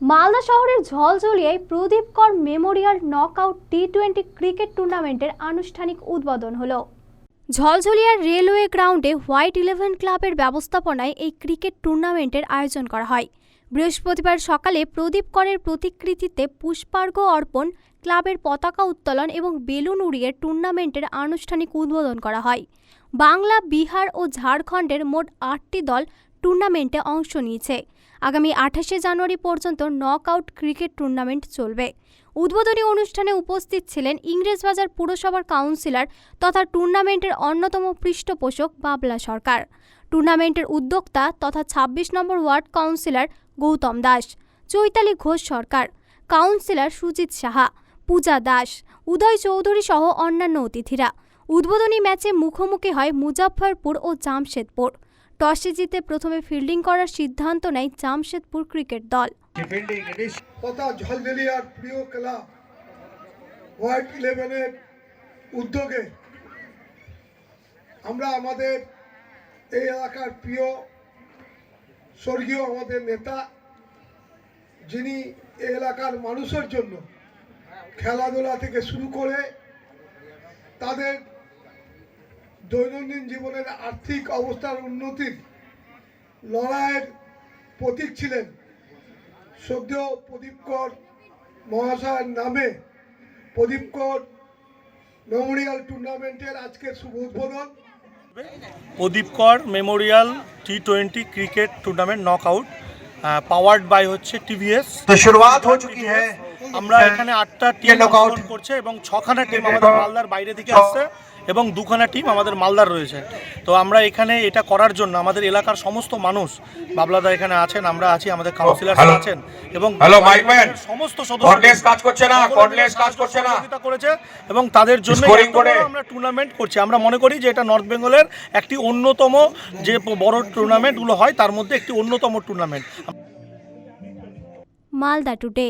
মালদা শহরের ঝলঝলিয়ায় Pradip Kar memorial knockout T twenty cricket টুর্নামেন্টের আনুষ্ঠানিক উদ্বোধন হলো। ঝলঝলিয়ার রেলওয়ে গ্রাউন্ডে হোয়াইট ইলেভেন ক্লাবের ব্যবস্থাপনায় এই ক্রিকেট টুর্নামেন্টের আয়োজন করা হয়। বৃহস্পতিবার সকালে প্রদীপ করের প্রতিকৃতিতে পুষ্পার্ঘ্য অর্পণ, ক্লাবের পতাকা উত্তোলন এবং বেলুন উড়িয়ে টুর্নামেন্টের আনুষ্ঠানিক উদ্বোধন করা হয়। বাংলা, বিহার ও ঝাড়খণ্ডের মোট আটটি দল টুর্নামেন্টে অংশ নিয়েছে। আগামী আঠাশে জানুয়ারি পর্যন্ত নক আউট ক্রিকেট টুর্নামেন্ট চলবে। উদ্বোধনী অনুষ্ঠানে উপস্থিত ছিলেন ইংরেজবাজার পুরসভার কাউন্সিলর তথা টুর্নামেন্টের অন্যতম পৃষ্ঠপোষক বাবলা সরকার। টুর্নামেন্টের উদ্যোক্তা তথা ২৬ number ward councillor Gautam Das, Chaitali Ghosh Sarkar, councillor Sujit Saha, Puja Das, Uday Chowdhury সহ অন্যান্য অতিথিরা। উদ্বোধনী ম্যাচে মুখোমুখি হয় মুজাফফরপুর ও জামশেদপুর। টসে জিতে প্রথমে ফিল্ডিং করার সিদ্ধান্ত নেয় জামশেদপুর ক্রিকেট দল। প্রিয় উদ্যোগে আমরা আমাদের এই এলাকার প্রিয় স্বর্গীয় আমাদের নেতা, যিনি এই এলাকার মানুষের জন্য খেলাধুলা থেকে শুরু করে তাদের দৈনন্দিন জীবনের আর্থিক অবস্থার উন্নতির লড়াইয়ের প্রতীক ছিলেন শ্রদ্ধেয় প্রদীপ কর মহাশয়ের নামে। প্রদীপ কর মেমোরিয়াল টুর্নামেন্টের আজকে শুভ উদ্বোধন। Pradip Kar memorial T twenty cricket tournament knock out powered by হচ্ছে টিভিএস তো শুরুয়াত হয়ে চুকি হ্যায় আমরা হ্যাঁ। এখানে আটটা টিম নক আউট করছে এবং ছখানা টিম আমাদের মালদার বাইরে থেকে আসছে। এবং দুখানা টিম আমাদের মালদার রয়েছে তো আমরা এখানে এটা করার জন্য আমাদের এলাকার সমস্ত মানুষ বাবলাদা এখানে আছেন আমরা আছি আমাদের কাউন্সিলর Hello. আছেন এবং. সমস্ত Cordless কাজ করছে না, কাজ করছে না। করেছে এবং তাদের জন্য। আমরা টুর্নামেন্ট করছি আমরা মনে করি যে এটা নর্থ বেঙ্গলের একটি অন্যতম যে বড় টুর্নামেন্টগুলো হয় তার মধ্যে একটি অন্যতম টুর্নামেন্ট মালদা টুডে